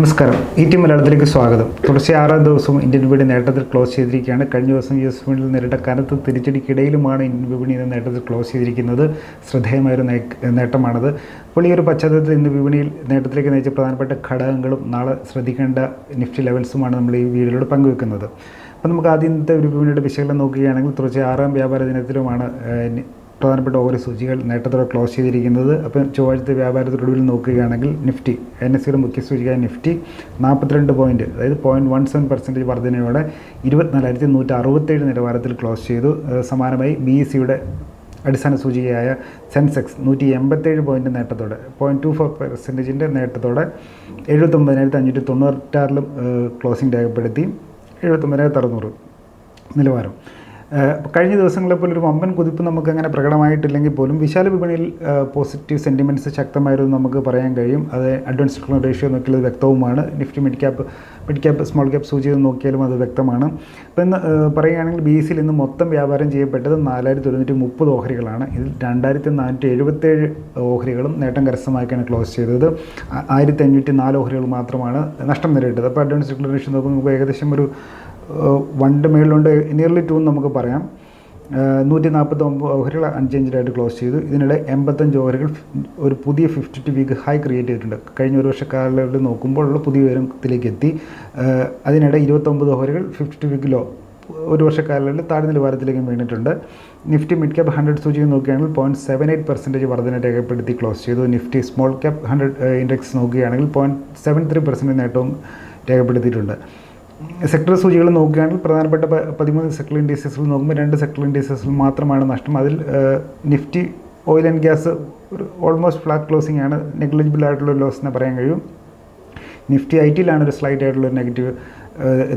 നമസ്കാരം. E T മലയാളത്തിലേക്ക് സ്വാഗതം. തുടർച്ചയായ ആറാം ദിവസവും ഇന്ത്യൻ വിപണി നേട്ടത്തിൽ ക്ലോസ് ചെയ്തിരിക്കുകയാണ്. കഴിഞ്ഞ ദിവസം യു എസ് വിപണിയിൽ നേരിട്ട കനത്ത തിരിച്ചടിക്കിടയിലുമാണ് ഇന്ത്യൻ വിപണി ഇന്ന് നേട്ടത്തിൽ ക്ലോസ് ചെയ്തിരിക്കുന്നത്. ശ്രദ്ധേയമായൊരു നേട്ടമാണത്. അപ്പോൾ ഈ ഒരു പശ്ചാത്തലത്തിൽ ഇന്ന് വിപണിയിൽ നേട്ടത്തിലേക്ക് നയിച്ച പ്രധാനപ്പെട്ട ഘടകങ്ങളും നാളെ ശ്രദ്ധിക്കേണ്ട നിഫ്റ്റി ലെവൽസുമാണ് നമ്മൾ ഈ വീഡിയോയിലൂടെ പങ്കുവെക്കുന്നത്. അപ്പോൾ നമുക്ക് ആദ്യത്തെ ഒരു വിപണിയുടെ വിശകലനം നോക്കുകയാണെങ്കിൽ തുടർച്ചയായ ആറാം വ്യാപാര ദിനത്തിലുമാണ് പ്രധാനപ്പെട്ട ഓരോ സൂചികൾ നേട്ടത്തോടെ ക്ലോസ് ചെയ്തിരിക്കുന്നത്. അപ്പം ചൊവ്വാഴ്ചത്തെ വ്യാപാരത്തിനൊടുവിൽ നോക്കുകയാണെങ്കിൽ നിഫ്റ്റി എൻ എസ് സിയുടെ മുഖ്യ സൂചിക നിഫ്റ്റി നാൽപ്പത്തിരണ്ട് പോയിന്റ് അതായത് പോയിന്റ് വൺ സെവൻ പെർസെന്റേജ് വർധനയോടെ ഇരുപത്തിനാലായിരത്തി നൂറ്റി അറുപത്തേഴ് നിലവാരത്തിൽ ക്ലോസ് ചെയ്തു. സമാനമായി ബി എസ് സിയുടെ അടിസ്ഥാന സൂചികയായ സെൻസെക്സ് നൂറ്റി എൺപത്തേഴ് പോയിന്റ് നേട്ടത്തോടെ പോയിന്റ് ടു ഫോർ പെർസെന്റേജിന്റെ നേട്ടത്തോടെ എഴുപത്തൊമ്പതിനായിരത്തി അഞ്ഞൂറ്റി തൊണ്ണൂറ്റാറിലും ക്ലോസിംഗ് രേഖപ്പെടുത്തി. എഴുപത്തൊമ്പതിനായിരത്തി അറുന്നൂറ് നിലവാരം. കഴിഞ്ഞ ദിവസങ്ങളെ പോലെ ഒരു വമ്പൻ കുതിപ്പ് നമുക്ക് അങ്ങനെ പ്രകടമായിട്ടില്ലെങ്കിൽ പോലും വിശാല വിപണിയിൽ പോസിറ്റീവ് സെന്റിമെന്റ്സ് ശക്തമായിരുന്നു നമുക്ക് പറയാൻ കഴിയും. അത് അഡ്വാൻസ് ഡിക്ലർ റേഷ്യോ നോക്കിയാലും വ്യക്തവുമാണ്. Nifty mid cap mid cap small cap സൂചി നോക്കിയാലും അത് വ്യക്തമാണ്. അപ്പോൾ ഇന്ന് പറയുകയാണെങ്കിൽ ബി സിയിൽ ഇന്ന് മൊത്തം വ്യാപാരം ചെയ്യപ്പെട്ടത് നാലായിരത്തി ഒരുന്നൂറ്റി മുപ്പത് ഓഹരികളാണ്. ഇതിൽ രണ്ടായിരത്തി നാനൂറ്റി എഴുപത്തേഴ് ഓഹരികളും നേട്ടം കരസ്ഥമാക്കിയാണ് ക്ലോസ് ചെയ്തത്. ആയിരത്തി അഞ്ഞൂറ്റി നാല് ഓഹരികൾ മാത്രമാണ് നഷ്ടം നേരിട്ടത്. അപ്പോൾ അഡ്വാൻസ് ഡിക്ലറേഷൻ നോക്കുമ്പോൾ നമുക്ക് ഏകദേശം ഒരു വണ്ട് മേളിലുണ്ട്. നിയർലി ടു നമുക്ക് പറയാം. നൂറ്റി നാൽപ്പത്തി ഒമ്പത് ഓഹരികൾ അൺചേഞ്ച്ഡായിട്ട് ക്ലോസ് ചെയ്തു. ഇതിനിടെ എൺപത്തഞ്ച് ഓഹരികൾ ഒരു പുതിയ fifty two week high create ചെയ്തിട്ടുണ്ട്. കഴിഞ്ഞ ഒരു വർഷ കാലയളവിൽ നോക്കുമ്പോഴുള്ള പുതിയ ഉയരത്തിലേക്ക് എത്തി. അതിനിടെ ഇരുപത്തൊമ്പത് ഓഹരികൾ ഫിഫ്റ്റി ടു വീക്ക് ലോ ഒരു വർഷ താഴ്ന്ന നിലവാരത്തിലേക്കും വീണിട്ടുണ്ട്. നിഫ്റ്റി മിഡ് ക്യാപ്പ് ഹൺഡ്രഡ് സൂചിക നോക്കുകയാണെങ്കിൽ പോയിന്റ് സെവൻ എയ്റ്റ് പെർസെന്റേജ് വർധന രേഖപ്പെടുത്തി ക്ലോസ് ചെയ്തു. Nifty small cap hundred index നോക്കുകയാണെങ്കിൽ പോയിന്റ് സെവൻ ത്രീ പെർസെന്റേജ് നേട്ടവും രേഖപ്പെടുത്തിയിട്ടുണ്ട്. സെക്ടർ സൂചികൾ നോക്കുകയാണെങ്കിൽ പ്രധാനപ്പെട്ട പതിമൂന്ന് സെക്ടർ ഇൻഡീസസിൽ നോക്കുമ്പോൾ രണ്ട് സെക്ടർ ഇൻഡീസസിൽ മാത്രമാണ് നഷ്ടം. അതിൽ നിഫ്റ്റി ഓയിൽ ആൻഡ് ഗ്യാസ് ഒരു ഓൾമോസ്റ്റ് ഫ്ലാറ്റ് ക്ലോസിംഗ് ആണ്. നെഗ്ലിജിബിൾ ആയിട്ടുള്ള ലോസ് എന്ന് പറയാൻ കഴിയും. നിഫ്റ്റി ഐ ടിയിലാണ് ഒരു സ്ലൈറ്റ് ആയിട്ടുള്ള നെഗറ്റീവ്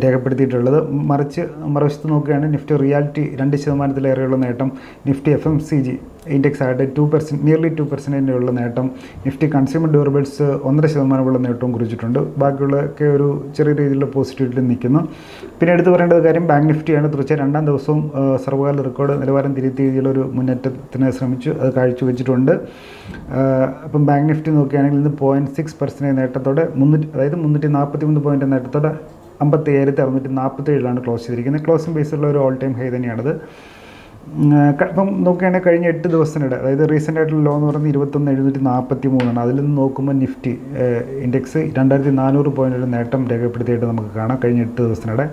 രേഖപ്പെടുത്തിയിട്ടുള്ളത്. മറിച്ച് മറുവശത്ത് നോക്കുകയാണ് നിഫ്റ്റി റിയാലിറ്റി രണ്ട് ശതമാനത്തിലേറെയുള്ള നേട്ടം Nifty F M C G index ആയിട്ട് ടു പെർസെന്റ് നിയർലി ടു പെർസെന്റേജിനുള്ള നേട്ടം നിഫ്റ്റി കൺസ്യൂമർ ഡ്യൂറബിൾസ് ഒന്നര ശതമാനമുള്ള നേട്ടവും കുറിച്ചിട്ടുണ്ട്. ബാക്കിയുള്ളതൊക്കെ ഒരു ചെറിയ രീതിയിലുള്ള പോസിറ്റിവിറ്റിയിൽ നിൽക്കുന്നു. പിന്നെ എടുത്തു പറയേണ്ട കാര്യം ബാങ്ക് നിഫ്റ്റിയാണ് തീർച്ചയായും രണ്ടാം ദിവസവും സർവകാല റെക്കോർഡ് നിലവാരം തിരുത്തി ഒരു മുന്നേറ്റത്തിന് ശ്രമിച്ചു. അത് കാഴ്ചവെച്ചിട്ടുണ്ട്. വെച്ചിട്ടുണ്ട് അപ്പം ബാങ്ക് നിഫ്റ്റി നോക്കുകയാണെങ്കിൽ ഇന്ന് പോയിന്റ് സിക്സ് പെർസെന്റേജ് നേട്ടത്തോടെ മുന്നൂറ്റി അതായത് മുന്നൂറ്റി നാൽപ്പത്തി മൂന്ന് പോയിന്റ് നേട്ടത്തോടെ അമ്പത്തി ഏഴായിരത്തി അറുന്നൂറ്റി നാൽപ്പത്തി ഏഴിലാണ് ക്ലോസ് ചെയ്തിരിക്കുന്നത് ക്ലോസിംഗ് ബേസിലുള്ള ഒരു ഓൾ ടൈം ഹൈ തന്നെയാണത് ഇപ്പം നോക്കുകയാണെങ്കിൽ കഴിഞ്ഞ എട്ട് ദിവസത്തിനിടെ അതായത് റീസെന്റ് ആയിട്ടുള്ള ലോ എന്ന് പറയുന്നത് ഇരുപത്തൊന്ന് എഴുന്നൂറ്റി നാൽപ്പത്തി മൂന്നാണ് അതിൽ നിന്ന് നോക്കുമ്പോൾ നിഫ്റ്റി ഇൻഡെക്സ് രണ്ടായിരത്തി നാനൂറ് പോയിന്റ് നേട്ടം രേഖപ്പെടുത്തിയിട്ട് നമുക്ക് കാണാം കഴിഞ്ഞ എട്ട് ദിവസത്തിനിടെ.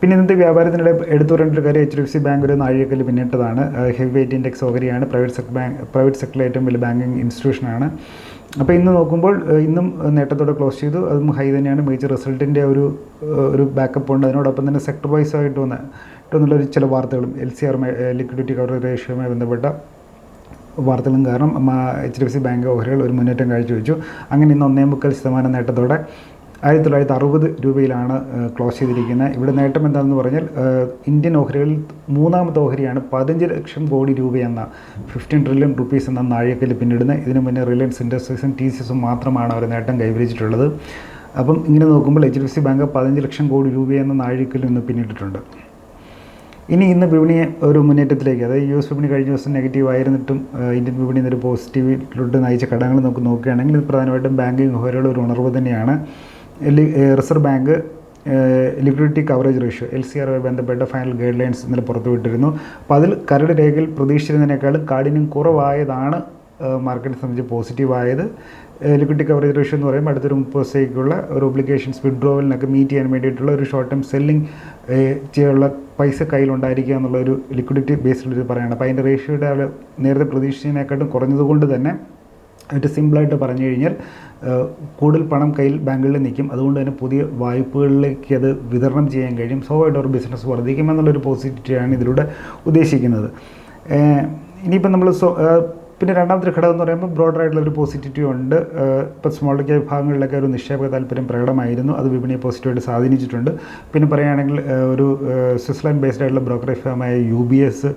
പിന്നെ ഇന്നത്തെ വ്യാപാരത്തിനിടെ എടുത്തു പറയേണ്ട കാര്യം H D F C bank ഒരു നാഴികക്കല്ല് പിന്നിട്ടതാണ്. ഹെവി വെയിറ്റ് ഇൻഡെക്സ് ഓഹരിയാണ്. പ്രൈവറ്റ് സെക്ടർ ബാങ്ക് പ്രൈവറ്റ് സെക്ടറിലെ ഏറ്റവും വലിയ ബാങ്കിങ് ഇൻസ്റ്റിറ്റ്യൂഷനാണ് അപ്പോൾ ഇന്ന് നോക്കുമ്പോൾ ഇന്നും നേട്ടത്തോടെ ക്ലോസ് ചെയ്തു. അതും ഹൈ തന്നെയാണ്. മേജർ റിസൾട്ടിന്റെ ഒരു ഒരു ബാക്കപ്പ് ഉണ്ട്. അതിനോടൊപ്പം തന്നെ സെക്ടർ വൈസ് ആയിട്ട് വന്ന ഇട്ടുള്ള ചില വാർത്തകളും L C R liquidity coverage റേഷ്യോയുമായി ബന്ധപ്പെട്ട വാർത്തകളും കാരണം H D F C bank ഓഹരികൾ ഒരു മുന്നേറ്റം കാഴ്ചവെച്ചു. അങ്ങനെ ഇന്ന് ഒന്നേ മുക്കാൽ ശതമാനം നേട്ടത്തോടെ ആയിരത്തി തൊള്ളായിരത്തി അറുപത് രൂപയിലാണ് ക്ലോസ് ചെയ്തിരിക്കുന്നത്. ഇവിടെ നേട്ടം എന്താണെന്ന് പറഞ്ഞാൽ ഇന്ത്യൻ ഓഹരികളിൽ മൂന്നാമത്തെ ഓഹരിയാണ് പതിനഞ്ച് lakh crore രൂപയെന്ന fifteen trillion rupees എന്ന നാഴികക്കല്ല് പിന്നിടുന്നത്. ഇതിനു മുന്നേ റിലയൻസ് ഇൻഡസ്ട്രീസും ടി സി എസും മാത്രമാണ് അവർ നേട്ടം കൈവരിച്ചിട്ടുള്ളത്. അപ്പം ഇങ്ങനെ നോക്കുമ്പോൾ H D F C bank പതിനഞ്ച് ലക്ഷം കോടി രൂപയെന്ന നാഴികക്കല്ല് നിന്ന് പിന്നിട്ടിട്ടുണ്ട്. ഇനി ഇന്ന് വിപണിയെ ഒരു മുന്നേറ്റത്തിലേക്ക് അതായത് യു എസ് വിപണി കഴിഞ്ഞ ദിവസം നെഗറ്റീവ് ആയിരുന്നിട്ടും ഇന്ത്യൻ വിപണി ഇന്നൊരു പോസിറ്റീവിലോട്ട് നയിച്ച ഘടകങ്ങൾ നമുക്ക് നോക്കുകയാണെങ്കിൽ ഇത് പ്രധാനമായിട്ടും ബാങ്കിങ് ഓഹരികളുടെ ഒരു ഉണർവ് തന്നെയാണ്. Reserve Bank liquidity coverage ratio L C ആറുമായി ബന്ധപ്പെട്ട ഫൈനൽ ഗൈഡ് ലൈൻസ് ഇന്നലെ പുറത്തുവിട്ടിരുന്നു. അപ്പോൾ അതിൽ കരട് രേഖയിൽ പ്രതീക്ഷിച്ചതിനേക്കാളും കാഠിന്യം കുറവായതാണ് മാർക്കറ്റ് മാർക്കറ്റിനെ സംബന്ധിച്ച് പോസിറ്റീവായത്. ലിക്വിഡിറ്റി കവറേജ് റേഷ്യോ എന്ന് പറയുമ്പോൾ അടുത്തൊരു മുപ്പത് ദിവസത്തേക്കുള്ള ഒരു ഒബ്ലിഗേഷൻസ് വിഡ്രോവലിനൊക്കെ മീറ്റ് ചെയ്യാൻ വേണ്ടിയിട്ടുള്ള ഒരു ഷോർട്ട് ടേം സെല്ലിംഗ് ചെയ്യാനുള്ള പൈസ കയ്യിലുണ്ടായിരിക്കുക എന്നുള്ള ഒരു ലിക്വിഡിറ്റി ബേസ്ഡ് പറയുന്നത് അപ്പോൾ അതിന്റെ റേഷ്യോയുടെ നേരത്തെ പ്രതീക്ഷിച്ചതിനെക്കാട്ടും കുറഞ്ഞതുകൊണ്ട് തന്നെ ഏറ്റവും സിമ്പിളായിട്ട് പറഞ്ഞു കഴിഞ്ഞാൽ കൂടുതൽ പണം കയ്യിൽ ബാങ്കുകളിൽ നിൽക്കും. അതുകൊണ്ട് തന്നെ പുതിയ വായ്പകളിലേക്ക് അത് വിതരണം ചെയ്യാൻ കഴിയും. സ്വാഭാവികമായിട്ട് ഒരു ബിസിനസ് വർദ്ധിക്കുമെന്നുള്ളൊരു പോസിറ്റിവിറ്റിയാണ് ഇതിലൂടെ ഉദ്ദേശിക്കുന്നത്. ഇനിയിപ്പോൾ നമ്മൾ പിന്നെ രണ്ടാമത്തെ ഘടകം എന്ന് പറയുമ്പോൾ ബ്രോഡർ ആയിട്ടുള്ള ഒരു പോസിറ്റിവിറ്റി ഉണ്ട്. ഇപ്പോൾ സ്മോൾ ക്യാപ് വിഭാഗങ്ങളിലൊക്കെ ഒരു നിക്ഷേപക താല്പര്യം പ്രകടമായിരുന്നു. അത് വിപണിയെ പോസിറ്റീവായിട്ട് സ്വാധീനിച്ചിട്ടുണ്ട്. പിന്നെ പറയുകയാണെങ്കിൽ ഒരു സ്വിറ്റ്സർലൻഡ് ബേസ്ഡ് ആയിട്ടുള്ള brokerage ഫേമായ U B S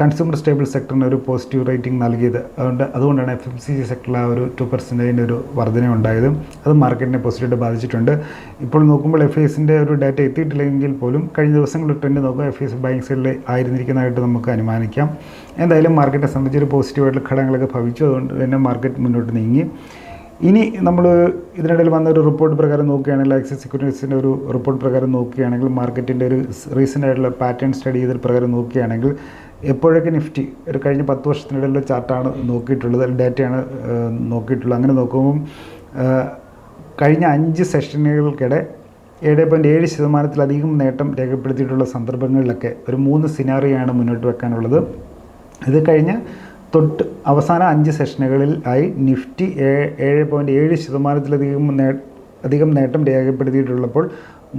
consumer stable സെക്ടറിന് ഒരു പോസിറ്റീവ് റേറ്റിംഗ് നൽകിയത്. അതുകൊണ്ട് അതുകൊണ്ടാണ് എഫ് എം സി ജി സെക്ടറിൽ ആ ഒരു ടു പെർസെന്റേജിന്റെ ഒരു വർധന ഉണ്ടായത്. അത് മാർക്കറ്റിനെ പോസിറ്റീവായിട്ട് ബാധിച്ചിട്ടുണ്ട്. ഇപ്പോൾ നോക്കുമ്പോൾ എഫ് എസിന്റെ ഒരു ഡാറ്റ എത്തിയിട്ടില്ലെങ്കിൽ പോലും കഴിഞ്ഞ ദിവസങ്ങളിൽ ട്രെൻഡ് നോക്കുമ്പോൾ എഫ് എസ് ബാങ്ക് സൈഡിൽ ആയിരുന്നിരിക്കുന്നതായിട്ട് നമുക്ക് അനുമാനിക്കാം. എന്തായാലും മാർക്കറ്റിനെ സംബന്ധിച്ച് ഒരു പോസിറ്റീവായിട്ടുള്ള ഘടകങ്ങളൊക്കെ ഭവിച്ചു. അതുകൊണ്ട് തന്നെ മാർക്കറ്റ് മുന്നോട്ട് നീങ്ങി. ഇനി നമ്മൾ ഇതിനിടയിൽ വന്ന ഒരു റിപ്പോർട്ട് പ്രകാരം നോക്കുകയാണെങ്കിൽ ആക്സിസ് സെക്യൂരിറ്റീസിന്റെ ഒരു റിപ്പോർട്ട് പ്രകാരം നോക്കുകയാണെങ്കിൽ മാർക്കറ്റിന്റെ ഒരു റീസെന്റ് ആയിട്ടുള്ള പാറ്റേൺ സ്റ്റഡി ചെയ്ത പ്രകാരം നോക്കുകയാണെങ്കിൽ എപ്പോഴൊക്കെ നിഫ്റ്റി ഒരു കഴിഞ്ഞ പത്ത് വർഷത്തിനിടയിലുള്ള ചാർട്ടാണ് നോക്കിയിട്ടുള്ളത് ഡാറ്റയാണ് നോക്കിയിട്ടുള്ളത്. അങ്ങനെ നോക്കുമ്പം കഴിഞ്ഞ അഞ്ച് സെഷനുകൾക്കിടെ ഏഴ് പോയിന്റ് ഏഴ് ശതമാനത്തിലധികം നേട്ടം രേഖപ്പെടുത്തിയിട്ടുള്ള സന്ദർഭങ്ങളിലൊക്കെ ഒരു മൂന്ന് സിനാറിയാണ് മുന്നോട്ട് വെക്കാനുള്ളത്. ഇത് കഴിഞ്ഞ് തൊട്ട് അവസാന അഞ്ച് സെഷനുകളിൽ ആയി നിഫ്റ്റി ഏഴ് പോയിന്റ് ഏഴ് ശതമാനത്തിലധികം നേ അധികം നേട്ടം രേഖപ്പെടുത്തിയിട്ടുള്ളപ്പോൾ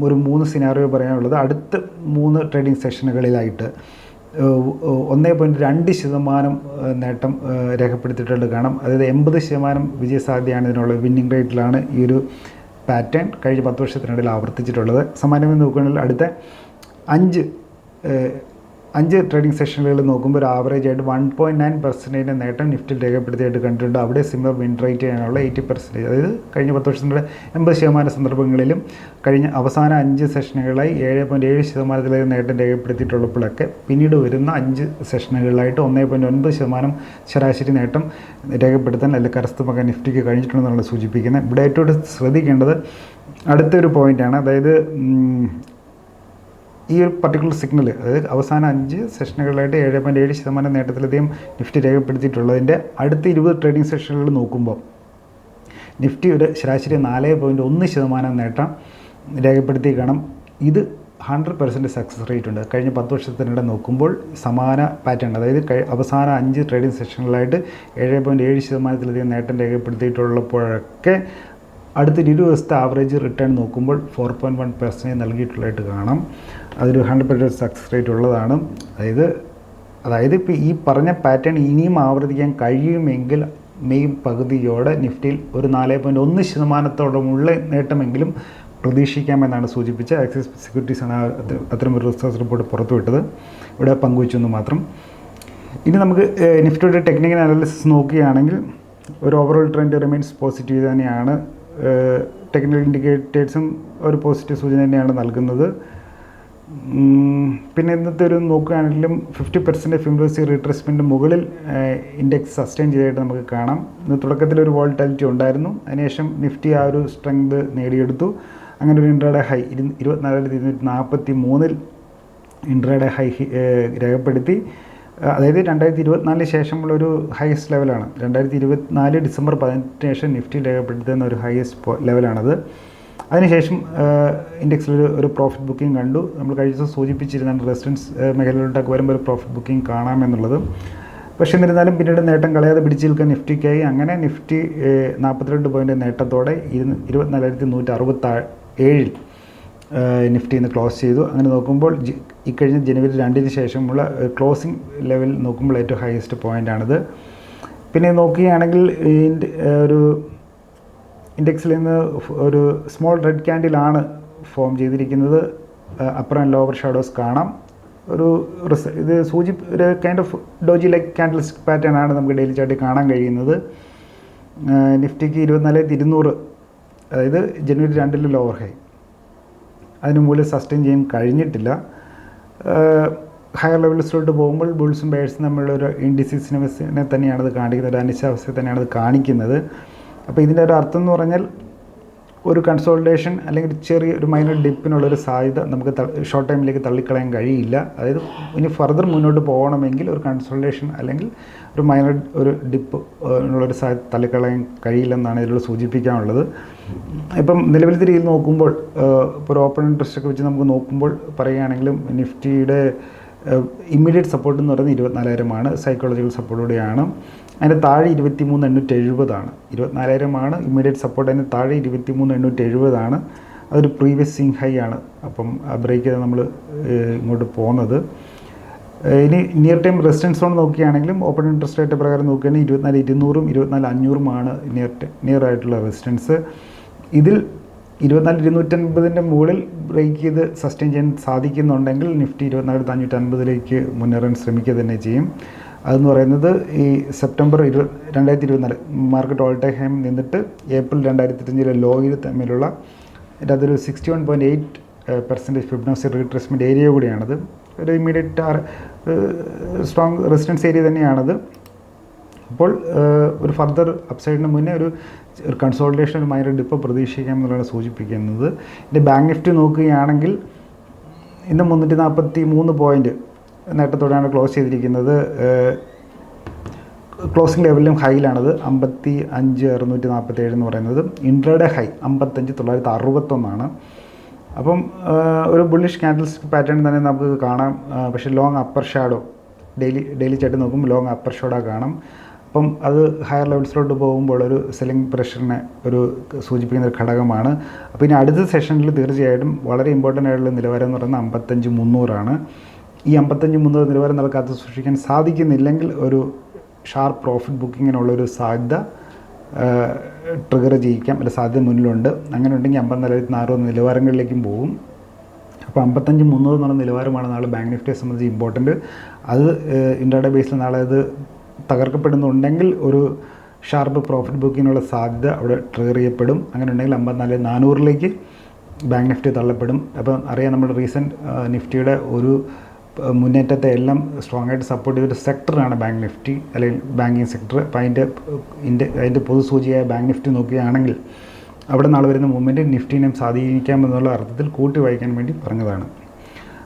ഒരു മൂന്ന് സിനാറിയോ പറയാനുള്ളത്. അടുത്ത മൂന്ന് ട്രേഡിംഗ് സെഷനുകളിലായിട്ട് ഒന്നേ പോയിന്റ് രണ്ട് ശതമാനം നേട്ടം രേഖപ്പെടുത്തിയിട്ടുണ്ട്. കാണാം അതായത് എൺപത് ശതമാനം വിജയസാധ്യതയാണ് ഇതിനുള്ള വിന്നിംഗ് റേറ്റിലാണ് ഈ ഒരു പാറ്റേൺ കഴിഞ്ഞ പത്ത് വർഷത്തിനിടയിൽ ആവർത്തിച്ചിട്ടുള്ളത്. സമാനമായി നോക്കുകയാണെങ്കിൽ അടുത്ത അഞ്ച് അഞ്ച് ട്രേഡിംഗ് സെഷനുകളിൽ നോക്കുമ്പോൾ ഒരു ആവറേജ് ആയിട്ട് വൺ പോയിന്റ് നയൻ പെർസെന്റേജിന്റെ നേട്ടം നിഫ്റ്റിൽ രേഖപ്പെടുത്തിയായിട്ട് കണ്ടിട്ടുണ്ട്. അവിടെ സിമിലർ വിൻ റേറ്റ് ചെയ്യാനുള്ള എയ്റ്റി പെർസെന്റേജ് അതായത് കഴിഞ്ഞ പത്ത് വർഷത്തിന്റെ എൺപത് ശതമാനം സന്ദർഭങ്ങളിലും കഴിഞ്ഞ അവസാന അഞ്ച് സെഷനുകളായി ഏഴ് പോയിന്റ് ഏഴ് ശതമാനത്തിലേക്ക് നേട്ടം രേഖപ്പെടുത്തിയിട്ടുള്ളപ്പോഴൊക്കെ പിന്നീട് വരുന്ന അഞ്ച് സെഷനുകളിലായിട്ട് ഒന്നേ പോയിന്റ് ഒൻപത് ശതമാനം ശരാശരി നേട്ടം രേഖപ്പെടുത്താൻ അല്ലെങ്കിൽ കരസ്ഥമാക്കാൻ നിഫ്റ്റിക്ക് കഴിഞ്ഞിട്ടുണ്ടെന്നാണ് സൂചിപ്പിക്കുന്നത്. ഇവിടെ ഏറ്റവും ശ്രദ്ധിക്കേണ്ടത് അടുത്തൊരു പോയിന്റാണ് അതായത് ഈ ഒരു പർട്ടിക്കുലർ സിഗ്നൽ അതായത് അവസാന അഞ്ച് സെഷനുകളായിട്ട് ഏഴ് പോയിന്റ് ഏഴ് ശതമാനം നേട്ടത്തിലധികം നിഫ്റ്റി രേഖപ്പെടുത്തിയിട്ടുള്ളതിന്റെ അടുത്ത ഇരുപത് ട്രേഡിംഗ് സെഷനുകൾ നോക്കുമ്പോൾ നിഫ്റ്റി ഒരു ശരാശരി നാല് പോയിന്റ് ഒന്ന് ശതമാനം നേട്ടം രേഖപ്പെടുത്തി കാണാം. ഇത് ഹൺഡ്രഡ് പെർസെന്റ് സക്സസ് റേറ്റ് ഉണ്ട്. കഴിഞ്ഞ പത്ത് വർഷത്തിനിടെ നോക്കുമ്പോൾ സമാന പാറ്റേൺ അതായത് അവസാന അഞ്ച് ട്രേഡിംഗ് സെഷനുകളായിട്ട് ഏഴ് പോയിന്റ് ഏഴ് ശതമാനത്തിലധികം നേട്ടം രേഖപ്പെടുത്തിയിട്ടുള്ളപ്പോഴൊക്കെ അടുത്ത ഇരുപത് ദിവസത്തെ ആവറേജ് റിട്ടേൺ നോക്കുമ്പോൾ ഫോർ പോയിന്റ് വൺ പെർസെന്റേജ് നൽകിയിട്ടുള്ളതായിട്ട് കാണാം. അതൊരു ഹൺഡ്രഡ് പെർസെന്റ് സക്സസ് റേറ്റ് ഉള്ളതാണ്. അതായത് അതായത് ഇപ്പോൾ ഈ പറഞ്ഞ പാറ്റേൺ ഇനിയും ആവർത്തിക്കാൻ കഴിയുമെങ്കിൽ മെയ് പകുതിയോടെ നിഫ്റ്റിയിൽ ഒരു നാല് പോയിന്റ് ഒന്ന് ശതമാനത്തോളമുള്ള നേട്ടമെങ്കിലും പ്രതീക്ഷിക്കാമെന്നാണ് സൂചിപ്പിച്ച ആക്സിസ് സെക്യൂരിറ്റീസാണ് അത്തരം ഒരു റിസർച്ച് റിപ്പോർട്ട് പുറത്തുവിട്ടത്. ഇവിടെ പങ്കുവച്ചു എന്ന് മാത്രം. ഇനി നമുക്ക് നിഫ്റ്റിയുടെ ടെക്നിക്കൽ അനാലിസിസ് നോക്കുകയാണെങ്കിൽ ഒരു ഓവറോൾ ട്രെൻഡ് റിമെയിൻസ് പോസിറ്റീവ് തന്നെയാണ്. ടെക്നിക്കൽ ഇൻഡിക്കേറ്റേഴ്സും ഒരു പോസിറ്റീവ് സൂചന തന്നെയാണ് നൽകുന്നത്. പിന്നെ ഇന്നത്തെ ഒരു നോക്കുകയാണെങ്കിലും ഫിഫ്റ്റി പെർസെന്റ് ഫിംബ്രസി റീട്രേസ്മെന്റ് മുകളിൽ ഇൻഡെക്സ് സസ്റ്റെയിൻ ചെയ്തായിട്ട് നമുക്ക് കാണാം. ഇന്ന് തുടക്കത്തിൽ ഒരു വോൾട്ടാലിറ്റി ഉണ്ടായിരുന്നു. അതിനുശേഷം നിഫ്റ്റി ആ ഒരു സ്ട്രെങ്ത് നേടിയെടുത്തു. അങ്ങനെ ഒരു ഇൻട്രാഡേ ഹൈ ഇരു ഇരുപത്തിനാലായിരത്തി ഇരുന്നൂറ്റി നാൽപ്പത്തി മൂന്നിൽ ഇൻട്രാഡേ ഹൈ രേഖപ്പെടുത്തി അതായത് രണ്ടായിരത്തി ഇരുപത്തിനാലിന് ശേഷമുള്ളൊരു ഹയസ്റ്റ് ലെവലാണ് രണ്ടായിരത്തി ഇരുപത്തിനാല് ഡിസംബർ പതിനെട്ടിന് ശേഷം നിഫ്റ്റി രേഖപ്പെടുത്തുന്ന ഒരു ഹയസ്റ്റ് ലെവലാണത് അതിനുശേഷം ഇൻഡെക്സിൽ ഒരു പ്രോഫിറ്റ് ബുക്കിംഗ് കണ്ടു. നമ്മൾ കഴിഞ്ഞ ദിവസം സൂചിപ്പിച്ചിരുന്ന റെസിഡൻസ് മേഖലയിലോട്ടൊക്കെ വരുമ്പോൾ ഒരു പ്രോഫിറ്റ് ബുക്കിംഗ് കാണാമെന്നുള്ളത് പക്ഷേ എന്നിരുന്നാലും പിന്നീട് നേട്ടം കളയാതെ പിടിച്ചു നിൽക്കാൻ നിഫ്റ്റിക്കായി. അങ്ങനെ നിഫ്റ്റി നാൽപ്പത്തിരണ്ട് പോയിന്റ് നേട്ടത്തോടെ ഇരുന്ന് ഇരുപത്തിനാലായിരത്തി നൂറ്റി അറുപത്തി ഏഴിൽ നിഫ്റ്റി ഇന്ന് ക്ലോസ് ചെയ്തു. അങ്ങനെ നോക്കുമ്പോൾ ഇക്കഴിഞ്ഞ ജനുവരി രണ്ടിന് ശേഷമുള്ള ക്ലോസിംഗ് ലെവൽ നോക്കുമ്പോൾ ഏറ്റവും ഹയസ്റ്റ് പോയിന്റാണിത് പിന്നെ നോക്കുകയാണെങ്കിൽ ഒരു ഇൻഡെക്സിൽ നിന്ന് ഒരു സ്മോൾ റെഡ് ക്യാൻഡിലാണ് ഫോം ചെയ്തിരിക്കുന്നത്. അപ്പർ ആൻഡ് ലോവർ ഷാഡോസ് കാണാം. ഒരു റിസ ഇത് സൂചി ഒരു kind of doji like candle pattern ആണ് നമുക്ക് ഡെയിലി ചാർട്ടിൽ കാണാൻ കഴിയുന്നത്. നിഫ്റ്റിക്ക് ഇരുപത്തിനാലായിരത്തി ഇരുന്നൂറ്. അതായത് ജനുവരി രണ്ടിൽ ലോവർ ഹൈ അതിന് മുകളിൽ സസ്റ്റെയിൻ ചെയ്യാൻ കഴിഞ്ഞിട്ടില്ല. ഹയർ ലെവൽസിലോട്ട് പോകുമ്പോൾ ബുൾസും ബേഴ്സും തമ്മിലുള്ള ഒരു ഇൻഡിസിസിനെ തന്നെയാണ് അത് കാണിക്കുന്നത്. അനിശ്ചാവസ്ഥയെ തന്നെയാണ് അത് കാണിക്കുന്നത്. അപ്പോൾ ഇതിന്റെ ഒരു അർത്ഥം എന്ന് പറഞ്ഞാൽ ഒരു കൺസോൾട്ടേഷൻ അല്ലെങ്കിൽ ചെറിയ ഒരു മൈനർ ഡിപ്പിനുള്ള ഒരു സാധ്യത നമുക്ക് ഷോർട്ട് ടൈമിലേക്ക് തള്ളിക്കളയാൻ കഴിയില്ല. അതായത് ഇനി ഫർദർ മുന്നോട്ട് പോകണമെങ്കിൽ ഒരു കൺസോൾട്ടേഷൻ അല്ലെങ്കിൽ ഒരു മൈനർ ഒരു ഡിപ്പ് ഉള്ളൊരു സാധ്യത തള്ളിക്കളയാൻ കഴിയില്ലെന്നാണ് ഇതിലൂടെ സൂചിപ്പിക്കാനുള്ളത്. ഇപ്പം നിലവിലത്തെ രീതിയിൽ നോക്കുമ്പോൾ ഇപ്പോൾ ഒരു ഓപ്പൺ ഇൻട്രസ്റ്റ് ഒക്കെ വെച്ച് നമുക്ക് നോക്കുമ്പോൾ പറയുകയാണെങ്കിലും നിഫ്റ്റിയുടെ ഇമ്മീഡിയറ്റ് സപ്പോർട്ട് എന്ന് പറയുന്നത് ഇരുപത്തിനാലായിരമാണ്. സൈക്കോളജിക്കൽ സപ്പോർട്ടോടെയാണ് അതിന്റെ താഴെ ഇരുപത്തി മൂന്ന് എണ്ണൂറ്റി എഴുപതാണ്. ഇരുപത്തിനാലായിരമാണ്. ഇമ്മീഡിയറ്റ് സപ്പോർട്ട് അതിന് താഴെ ഇരുപത്തി മൂന്ന് എണ്ണൂറ്റി എഴുപതാണ്. അതൊരു പ്രീവിയസ് സിങ് ഹൈ ആണ്. അപ്പം ബ്രേക്ക് ചെയ്ത് നമ്മൾ ഇങ്ങോട്ട് പോകുന്നത് ഇനി നിയർ ടൈം റെസിഡൻസ് സോൺ നോക്കുകയാണെങ്കിലും ഓപ്പൺ ഇൻട്രസ്റ്റ് റേറ്റ് പ്രകാരം നോക്കുകയാണെങ്കിൽ ഇരുപത്തിനാല് ഇരുന്നൂറും ഇരുപത്തിനാല് അഞ്ഞൂറുമാണ് നിയർ നിയർ ആയിട്ടുള്ള റെസിഡൻസ് ഇതിൽ ഇരുപത്തിനാല് ഇരുന്നൂറ്റൻപതിന്റെ മുകളിൽ ബ്രേക്ക് ചെയ്ത് സസ്റ്റെയിൻ ചെയ്യാൻ സാധിക്കുന്നുണ്ടെങ്കിൽ നിഫ്റ്റി ഇരുപത്തിനാല് അഞ്ഞൂറ്റൻപതിലേക്ക് മുന്നേറാൻ ശ്രമിക്കുക തന്നെ ചെയ്യും. അതെന്ന് പറയുന്നത് ഈ സെപ്റ്റംബർ ഇരു രണ്ടായിരത്തി ഇരുപത്തിനാല് മാർക്കറ്റ് ഓൾ ടൈം നിന്നിട്ട് ഏപ്രിൽ രണ്ടായിരത്തി ഇരുപത്തഞ്ചിലെ ലോയിൽ തമ്മിലുള്ള അതൊരു sixty one point eight percentage Fibonacci retracement area കൂടിയാണത്. ഒരു ഇമ്മീഡിയറ്റ് സ്ട്രോങ് റെസിഡൻസ് ഏരിയ തന്നെയാണത്. അപ്പോൾ ഒരു ഫർദർ അപ്സൈഡിന് മുന്നേ ഒരു കൺസോൾട്ടേഷൻ ഒരു മൈനർ ഡിപ്പ് പ്രതീക്ഷിക്കാം എന്നുള്ളതാണ് സൂചിപ്പിക്കുന്നത്. ഇതിന്റെ ബാങ്ക് നിഫ്റ്റി നോക്കുകയാണെങ്കിൽ ഇന്ന് മുന്നൂറ്റി നാൽപ്പത്തി മൂന്ന് പോയിന്റ് നേട്ടത്തോടെയാണ് ക്ലോസ് ചെയ്തിരിക്കുന്നത്. ക്ലോസിംഗ് ലെവലിലും ഹൈയിലാണത് അമ്പത്തി അഞ്ച് അറുന്നൂറ്റി നാൽപ്പത്തി ഏഴ് എന്ന് പറയുന്നത്. ഇൻട്രഡേ ഹൈ അമ്പത്തഞ്ച് തൊള്ളായിരത്തി അറുപത്തൊന്നാണ്. അപ്പം ഒരു ബുള്ളിഷ് കാൻഡിൽസ് പാറ്റേൺ തന്നെ നമുക്ക് കാണാം. പക്ഷേ long upper shadow daily daily chart നോക്കുമ്പോൾ ലോങ് അപ്പർ ഷാഡോ കാണാം. അപ്പം അത് ഹയർ ലെവൽസിലോട്ട് പോകുമ്പോൾ ഒരു സെല്ലിംഗ് പ്രഷറിനെ ഒരു സൂചിപ്പിക്കുന്ന ഒരു ഘടകമാണ്. ഇനി അടുത്ത സെഷനിൽ തീർച്ചയായിട്ടും വളരെ ഇമ്പോർട്ടന്റ് ആയിട്ടുള്ള നിലവാരം എന്ന് പറയുന്നത് അമ്പത്തഞ്ച് മുന്നൂറാണ്. ഈ അമ്പത്തഞ്ച് മുന്നൂറ് നിലവാരം നടക്കാത്ത സൂക്ഷിക്കാൻ സാധിക്കുന്നില്ലെങ്കിൽ ഒരു ഷാർപ്പ് പ്രോഫിറ്റ് ബുക്കിങ്ങിനുള്ളൊരു സാധ്യത ട്രിഗർ ചെയ്യിക്കാം. അല്ല സാധ്യത മുന്നിലുണ്ട്. അങ്ങനെ ഉണ്ടെങ്കിൽ അമ്പത്തിനാലായിരത്തി നാനൂറ് നിലവാരങ്ങളിലേക്കും പോകും. അപ്പോൾ അമ്പത്തഞ്ച് മുന്നൂറ് എന്നുള്ള നിലവാരമാണ് നാളെ ബാങ്ക് നിഫ്റ്റിയെ സംബന്ധിച്ച് ഇമ്പോർട്ടന്റ് അത് ഇൻഡാഡേ ബേസിൽ നാളെ അത് തകർക്കപ്പെടുന്നുണ്ടെങ്കിൽ ഒരു ഷാർപ്പ് പ്രോഫിറ്റ് ബുക്കിങ്ങിനുള്ള സാധ്യത അവിടെ ട്രിഗർ ചെയ്യപ്പെടും. അങ്ങനെ ഉണ്ടെങ്കിൽ അമ്പത്തിനാല് നാനൂറിലേക്ക് ബാങ്ക് നിഫ്റ്റി തള്ളപ്പെടും. അപ്പം അറിയാം നമ്മുടെ റീസെന്റ് നിഫ്റ്റിയുടെ ഒരു മുന്നേറ്റത്തെ എല്ലാം സ്ട്രോങ് ആയിട്ട് സപ്പോർട്ട് ചെയ്തൊരു സെക്ടറാണ് ബാങ്ക് നിഫ്റ്റി അല്ലെങ്കിൽ ബാങ്കിങ് സെക്ടർ അപ്പോൾ അതിന്റെ ഇന്റെ അതിന്റെ പൊതുസൂചിയായ ബാങ്ക് നിഫ്റ്റി നോക്കുകയാണെങ്കിൽ അവിടെ നാളെ വരുന്ന മൂവ്മെന്റ് നിഫ്റ്റിനെയും സ്വാധീനിക്കാമെന്നുള്ള അർത്ഥത്തിൽ കൂട്ടി വായിക്കാൻ വേണ്ടി പറഞ്ഞതാണ്.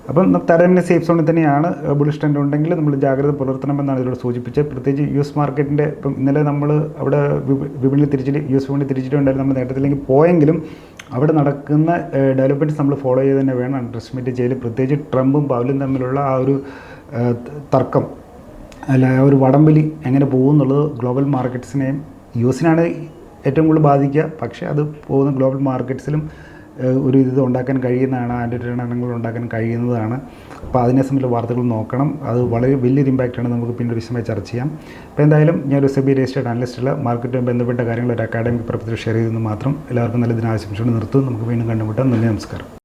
അപ്പം തരമിന്റെ സേഫ് സോണിൽ തന്നെയാണ് ബുളിഷ് ട്രെൻഡ് ഉണ്ടെങ്കിൽ നമ്മൾ ജാഗ്രത പുലർത്തണമെന്നാണ് ഇതിലൂടെ സൂചിപ്പിച്ചത്. പ്രത്യേകിച്ച് യു എസ് മാർക്കറ്റിന്റെ ഇപ്പം ഇന്നലെ നമ്മൾ അവിടെ വിപ- വിപണിയിൽ തിരിച്ചിട്ട് യു എസ് വിപണി തിരിച്ചിട്ടുണ്ടായിരുന്നു നമ്മൾ നേട്ടത്തിലേക്ക് പോയെങ്കിലും അവിടെ നടക്കുന്ന ഡെവലപ്മെന്റ്സ് നമ്മൾ ഫോളോ ചെയ്ത് തന്നെ വേണം. അണ്ടർസ്റ്റിമേറ്റ് ചെയ്യൽ പ്രത്യേകിച്ച് ട്രംപും പൗലും തമ്മിലുള്ള ആ ഒരു തർക്കം. അല്ല ഒരു വടംവലി എങ്ങനെ പോകും എന്നുള്ളത് ഗ്ലോബൽ മാർക്കറ്റ്സിനെയും യു എസിനാണ് ഏറ്റവും കൂടുതൽ ബാധിക്കുക. പക്ഷേ അത് പോകുന്ന ഗ്ലോബൽ മാർക്കറ്റ്സിലും ഒരു ഇത് ഉണ്ടാക്കാൻ കഴിയുന്നതാണ് അതിന്റെ ഉണ്ടാക്കാൻ കഴിയുന്നതാണ്. അപ്പോൾ അതിനെ സംബന്ധിച്ച വാർത്തകൾ നോക്കണം. അത് വളരെ വലിയൊരു ഇമ്പാക്റ്റാണ് നമുക്ക് പിന്നീട് വിശദമായി ചർച്ച ചെയ്യാം. അപ്പോൾ എന്തായാലും ഞാൻ ഒരു സെബി രജിസ്റ്റേഡ് അനലിസ്റ്റുള്ള മാർക്കറ്റുമായി ബന്ധപ്പെട്ട കാര്യങ്ങൾ ഒരു അക്കാഡമിക് പർപ്പത്തിൽ ഷെയർ ചെയ്തെന്ന് മാത്രം. എല്ലാവർക്കും നല്ല ദിനം ആശംസിച്ചുകൊണ്ട് നിർത്തും നമുക്ക് വീണ്ടും കണ്ടുമുട്ടാം. നന്ദി നമസ്കാരം.